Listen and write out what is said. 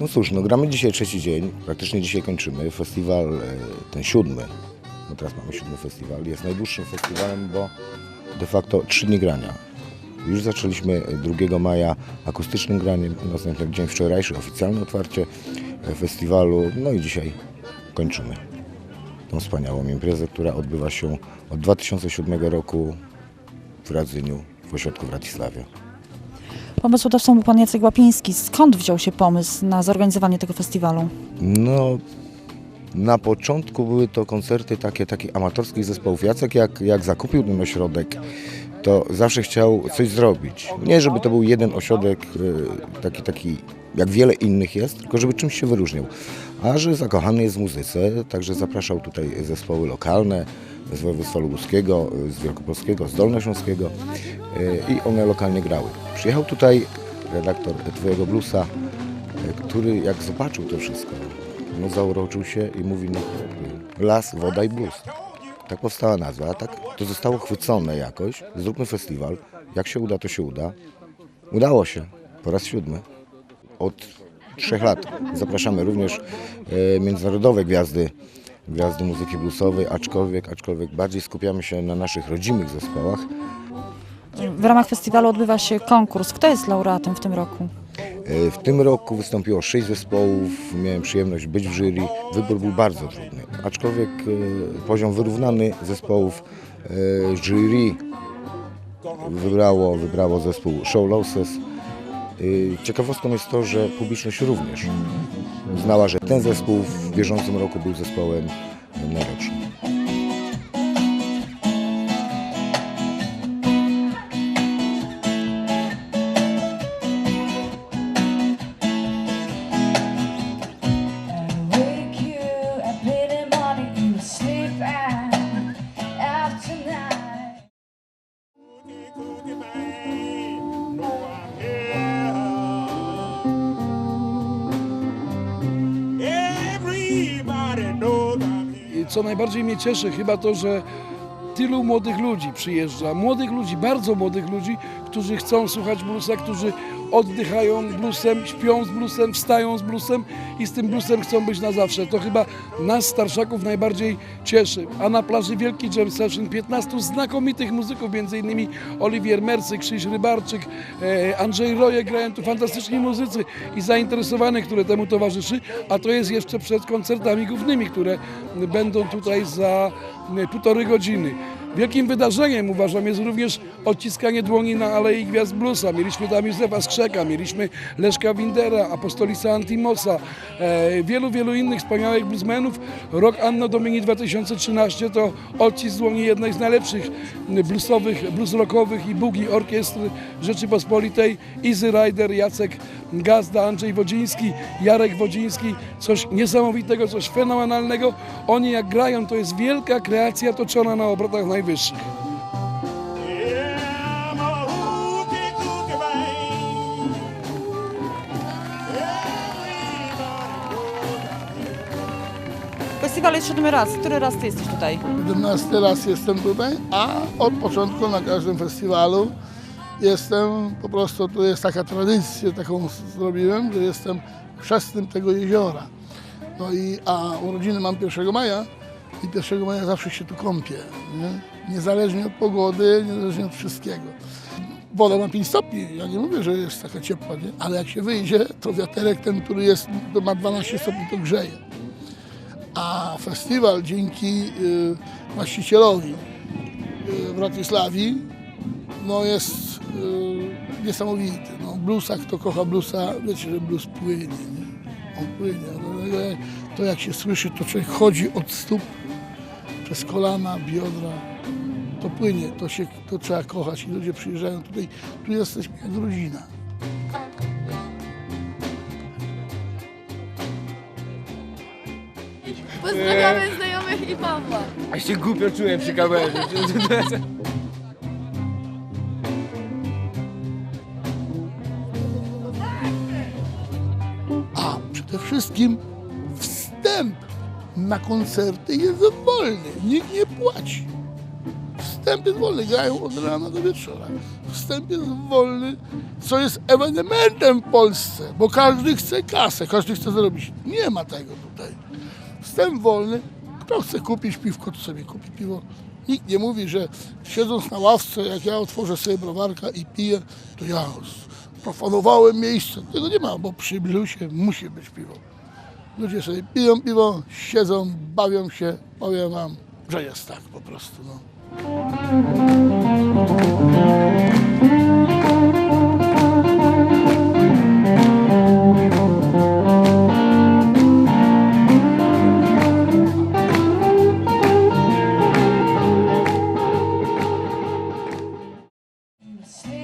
No cóż, no gramy dzisiaj trzeci dzień, praktycznie dzisiaj kończymy. Festiwal e, ten siódmy, bo teraz mamy siódmy festiwal, jest najdłuższym festiwalem, bo de facto trzy dni grania. Już zaczęliśmy 2 maja akustycznym graniem, następny dzień wczorajszy oficjalne otwarcie e, festiwalu, no i dzisiaj kończymy tą wspaniałą imprezę, która odbywa się od 2007 roku w Radzyniu, w ośrodku w Ratisławie. Pomysłodawcą był pan Jacek Łapiński. Skąd wziął się pomysł na zorganizowanie tego festiwalu? No, na początku były to koncerty takie, takie amatorskich zespołów. Jacek jak, jak zakupił ten ośrodek, to zawsze chciał coś zrobić. Nie, żeby to był jeden ośrodek e, taki, taki jak wiele innych jest, tylko żeby czymś się wyróżniał. A że zakochany jest w muzyce, także zapraszał tutaj zespoły lokalne z województwa lubuskiego, z wielkopolskiego, z dolnośląskiego e, i one lokalnie grały. Przyjechał tutaj redaktor Twojego Bluesa, e, który jak zobaczył to wszystko, no zauroczył się i mówi, no las, woda i blues. Tak powstała nazwa, tak to zostało chwycone jakoś. Zróbmy festiwal. Jak się uda, to się uda. Udało się. Po raz siódmy. Od trzech lat zapraszamy również e, międzynarodowe gwiazdy, gwiazdy muzyki bluesowej, aczkolwiek, aczkolwiek bardziej skupiamy się na naszych rodzimych zespołach. W ramach festiwalu odbywa się konkurs. Kto jest laureatem w tym roku? E, W tym roku wystąpiło sześć zespołów, miałem przyjemność być w jury. Wybór był bardzo trudny, aczkolwiek e, poziom wyrównany zespołów e, jury wybrało, wybrało zespół Show Losses. Ciekawostką jest to, że publiczność również znała, że ten zespół w bieżącym roku był zespołem najlepszym. I co najbardziej mnie cieszy, chyba to, że tylu młodych ludzi przyjeżdża. Młodych ludzi, bardzo młodych ludzi, którzy chcą słuchać bluesa, którzy oddychają bluesem, śpią z bluesem, wstają z bluesem i z tym bluesem chcą być na zawsze. To chyba nas, starszaków, najbardziej cieszy. A na plaży Wielki Jam Session 15 znakomitych muzyków, innymi Oliwier Mercy, Krzyś Rybarczyk, e, Andrzej Roje, grają tu fantastyczni muzycy i zainteresowanych, które temu towarzyszy, a to jest jeszcze przed koncertami głównymi, które będą tutaj za półtorej godziny. Wielkim wydarzeniem uważam jest również odciskanie dłoni na Alei Gwiazd Bluesa. Mieliśmy tam Józefa Skrzeka, mieliśmy Leszka Windera, Apostolisa Antimosa, e, wielu, wielu innych wspaniałych bluesmenów. Rok Anno Domini 2013 to odcisk dłoni jednej z najlepszych bluesowych, blues rockowych i boogie orkiestr Rzeczypospolitej. Easy Rider, Jacek Gazda, Andrzej Wodziński, Jarek Wodziński. Coś niesamowitego, coś fenomenalnego. Oni jak grają, to jest wielka kreacja toczona na obrotach najwyższych. Here. Festiwal jest siódmy raz. Który raz ty jesteś tutaj? 11 raz jestem tutaj, a od początku na każdym festiwalu jestem, po prostu tu jest taka tradycja, taką zrobiłem, że jestem chrzestnym tego jeziora. No i, a urodziny mam 1 maja i 1 maja zawsze się tu kąpię, nie? Niezależnie od pogody, niezależnie od wszystkiego. Woda ma 5 stopni, ja nie mówię, że jest taka ciepła, nie? ale jak się wyjdzie, to wiaterek ten, który jest, to ma 12 stopni, to grzeje. A festiwal dzięki y, właścicielowi y, Bratysławi no jest y, niesamowity. No, bluesa, kto kocha bluesa, wiecie, że blues płynie. Nie? On płynie. To jak się słyszy, to człowiek chodzi od stóp przez kolana, biodra. To płynie, to, się, to trzeba kochać i ludzie przyjeżdżają tutaj. Tu jesteśmy jak rodzina. Pozdrawiamy znajomych i Pawła. A się głupio czułem przy kamerze. A przede wszystkim wstęp na koncerty jest wolny. Nikt nie płaci. Wstęp jest wolny, grają od rana do wieczora. Wstęp jest wolny, co jest ewenementem w Polsce, bo każdy chce kasę, każdy chce zarobić. Nie ma tego tutaj. Wstęp wolny, kto chce kupić piwko, to sobie kupi piwo. Nikt nie mówi, że siedząc na ławce, jak ja otworzę sobie browarka i piję, to ja profanowałem miejsce. Tego nie ma, bo przy bluesie musi być piwo. Ludzie sobie piją piwo, siedzą, bawią się. Powiem wam, że jest tak po prostu. No. Stay